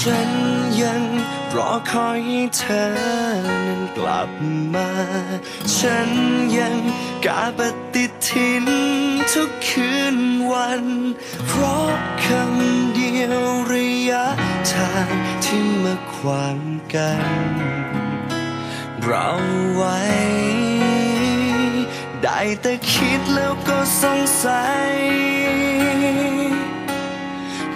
ฉันยังรอคอยให้เธอนั้นกลับมา ฉันยังกาปฏิทินทุกคืนวัน เพราะคำเดียวระยะทางที่มาขวางกัน เราไว้ ได้แต่คิดแล้วก็สงสัย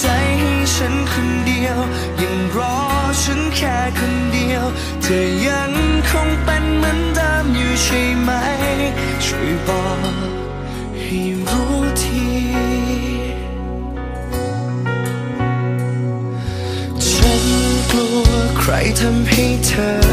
ใจให้ฉันคนเดียว ยังรอฉันแค่คนเดียว เธอยังคงเป็นเหมือนเดิมอยู่ใช่ไหม ช่วยบอกให้รู้ทีฉันกลัวใครทำให้เธอ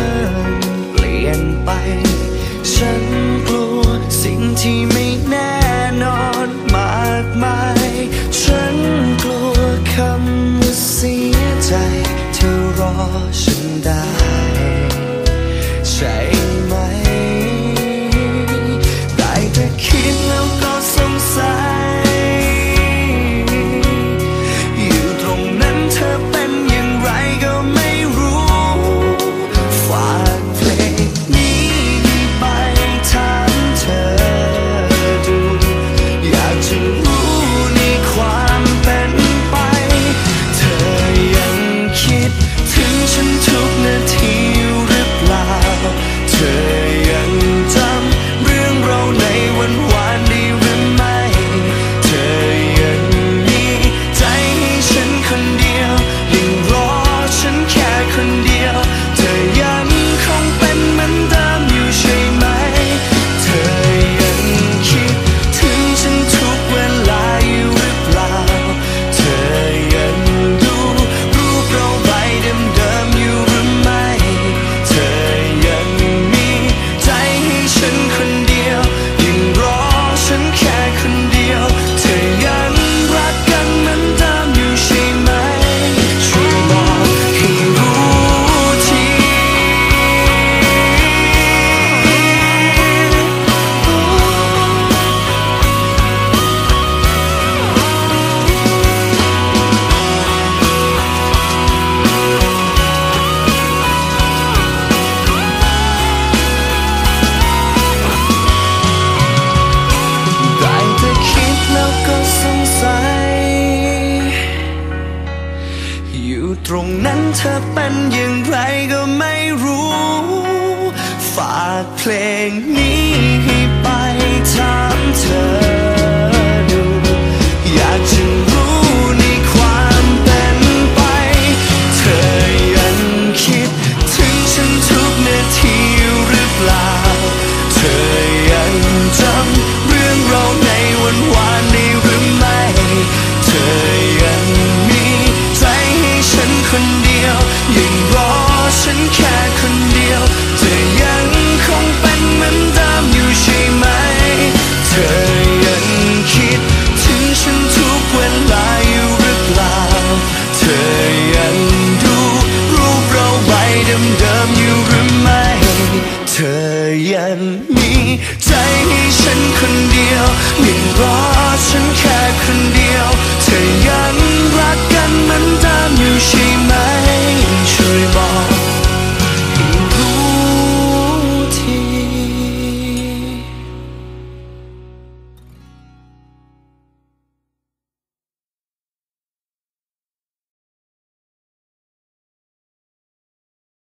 เธอเป็นอย่างไรก็ไม่รู้ ฝากเพลงนี้ ยังมีใจให้ฉันคนเดียวยังรอฉันแค่คนเดียวเธอยังรักกันเหมือนเดิมอยู่ใช่